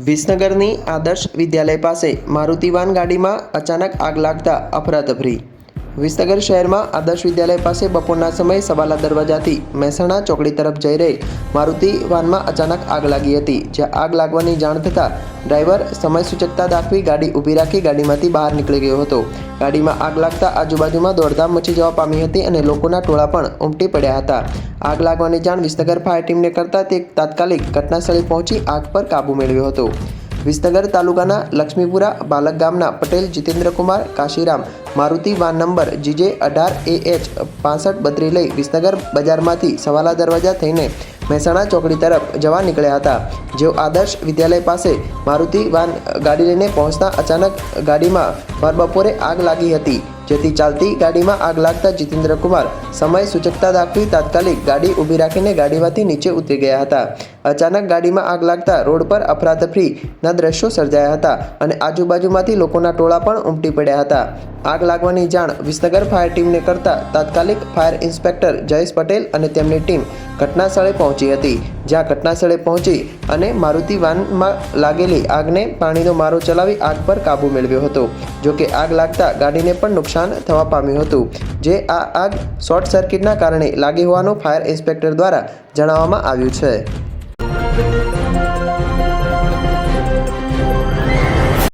વિસનગરની આદર્શ વિદ્યાલય પાસે મારુતિ વાન ગાડીમાં અચાનક આગ લાગતા અફરાતફરી વિસનગર શહેરમાં આદર્શ વિદ્યાલય પાસે બપોરના સમયે સવાલા દરવાજાથી મહેસાણા ચોકડી તરફ જઈ રહી મારુતિ વાનમાં અચાનક આગ લાગી હતી. જ્યાં આગ લાગવાની જાણ થતાં ડ્રાઈવર સમય સૂચકતા દાખવી ગાડી ઊભી રાખી ગાડીમાંથી બહાર નીકળી ગયો હતો. ગાડીમાં આગ લાગતા આજુબાજુમાં દોડધામ મચી જવા પામી હતી અને લોકોના ટોળા પણ ઉમટી પડ્યા હતા. આગ લાગવાની જાણ વિસનગર ફાયર ટીમને કરતાં તે તાત્કાલિક ઘટનાસ્થળે પહોંચી આગ પર કાબૂ મેળવ્યો હતો. વિસનગર તાલુકાના લક્ષ્મીપુરા બાલક ગામના Patel Jitendrakumar Kashiram, Maruti van number, G અઢાર એ એચ, પાસઠ બત્રી લઈ વિસનગર બજારમાંથી સવાલા દરવાજા થઈને મહેસાણા ચોકડી તરફ જવા નીકળ્યા હતા. જેઓ આદર્શ વિદ્યાલય પાસે મારુતિ વાન ગાડી લઈને પહોંચતા અચાનક ગાડીમાં ભર બપોરે આગ લાગી હતી. જેથી ચાલતી ગાડીમાં આગ લાગતા જીતેન્દ્રકુમાર સમય સૂચકતા દાખવી તાત્કાલિક ગાડી ઊભી રાખીને ગાડીમાંથી નીચે ઉતરી ગયા હતા. અચાનક ગાડીમાં આગ લાગતા રોડ પર અફરાતફરીના દ્રશ્યો સર્જાયા હતા અને આજુબાજુમાંથી લોકોના ટોળા પણ ઉમટી પડ્યા હતા. આગ લાગવાની જાણ વિસનગર ફાયર ટીમને કરતા તાત્કાલિક ફાયર ઇન્સ્પેક્ટર જયેશ પટેલ અને તેમની ટીમ ઘટનાસ્થળે પહોંચી હતી. જ્યાં ઘટનાસ્થળે પહોંચી અને મારુતિ વાનમાં લાગેલી આગને પાણીનો મારો ચલાવી આગ પર કાબૂ મેળવ્યો હતો જોકે આગ લાગતા ગાડીને પણ નુકસાન થવા પામ્યું હતું. જે આ આગ શોર્ટ સર્કિટના કારણે લાગી હોવાનું ફાયર ઇન્સ્પેક્ટર દ્વારા જણાવવામાં આવ્યું છે.